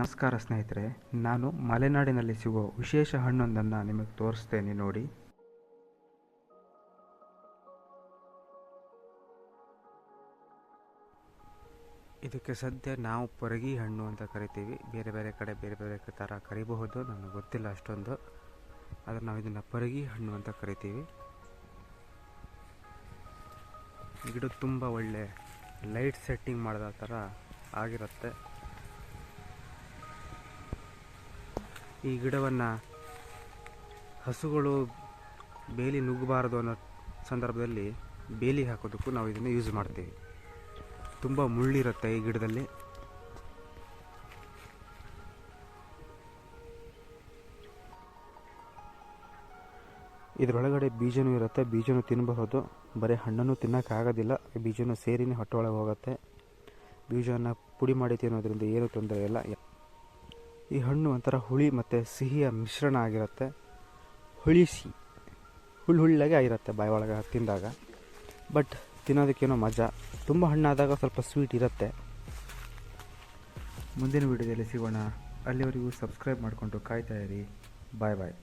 ನಮಸ್ಕಾರ ಸ್ನೇಹಿತರೆ, ನಾನು ಮಲೆನಾಡಿನಲ್ಲಿ ಸಿಗೋ ವಿಶೇಷ ಹಣ್ಣೊಂದನ್ನು ನಿಮಗೆ ತೋರಿಸ್ತೇನೆ ನೋಡಿ. ಇದಕ್ಕೆ ಸದ್ಯ ನಾವು ಪರಗಿ ಹಣ್ಣು ಅಂತ ಕರಿತೀವಿ. ಬೇರೆ ಬೇರೆ ಕಡೆ ಬೇರೆ ಬೇರೆ ಥರ ಕರಿಬಹುದು, ನನಗೆ ಗೊತ್ತಿಲ್ಲ ಅಷ್ಟೊಂದು. ಆದರೆ ನಾವು ಇದನ್ನು ಪರಗಿ ಹಣ್ಣು ಅಂತ ಕರಿತೀವಿ. ಗಿಡ ತುಂಬ ಒಳ್ಳೆ ಲೈಟ್ ಸೆಟ್ಟಿಂಗ್ ಮಾಡಿದ ಥರ ಆಗಿರುತ್ತೆ. ಈ ಗಿಡವನ್ನು ಹಸುಗಳು ಬೇಲಿ ನುಗ್ಗಬಾರದು ಅನ್ನೋ ಸಂದರ್ಭದಲ್ಲಿ ಬೇಲಿ ಹಾಕೋದಕ್ಕೂ ನಾವು ಇದನ್ನು ಯೂಸ್ ಮಾಡ್ತೀವಿ. ತುಂಬ ಮುಳ್ಳಿರುತ್ತೆ ಈ ಗಿಡದಲ್ಲಿ. ಇದರೊಳಗಡೆ ಬೀಜನೂ ಇರುತ್ತೆ, ಬೀಜನೂ ತಿನ್ನಬಹುದು ಬರೀ ಹಣ್ಣನ್ನು ತಿನ್ನೋಕ್ಕಾಗೋದಿಲ್ಲ ಬೀಜನೂ ಸೇರಿನೇ ಹೊಟ್ಟೆ ಒಳಗೆ ಹೋಗುತ್ತೆ. ಬೀಜವನ್ನು ಪುಡಿ ಮಾಡಿ ತಿನ್ನೋದ್ರಿಂದ ಏನೂ ತೊಂದರೆ ಇಲ್ಲ. ಈ ಹಣ್ಣು ಒಂಥರ ಹುಳಿ ಮತ್ತು ಸಿಹಿಯ ಮಿಶ್ರಣ ಆಗಿರುತ್ತೆ. ಹುಳಿ ಸಿಹಿ ಹುಳಿ ಹುಳ್ಳಾಗೆ ಆಗಿರುತ್ತೆ ಬಾಯಿ ಒಳಗೆ ತಿಂದಾಗ. ಬಟ್ ತಿನ್ನೋದಕ್ಕೇನೋ ಮಜಾ. ತುಂಬ ಹಣ್ಣಾದಾಗ ಸ್ವಲ್ಪ ಸ್ವೀಟ್ ಇರುತ್ತೆ. ಮುಂದಿನ ವಿಡಿಯೋದಲ್ಲಿ ಸಿಗೋಣ. ಅಲ್ಲಿವರೆಗೂ ಸಬ್ಸ್ಕ್ರೈಬ್ ಮಾಡಿಕೊಂಡು ಇರಿ. ಬಾಯ್ ಬಾಯ್.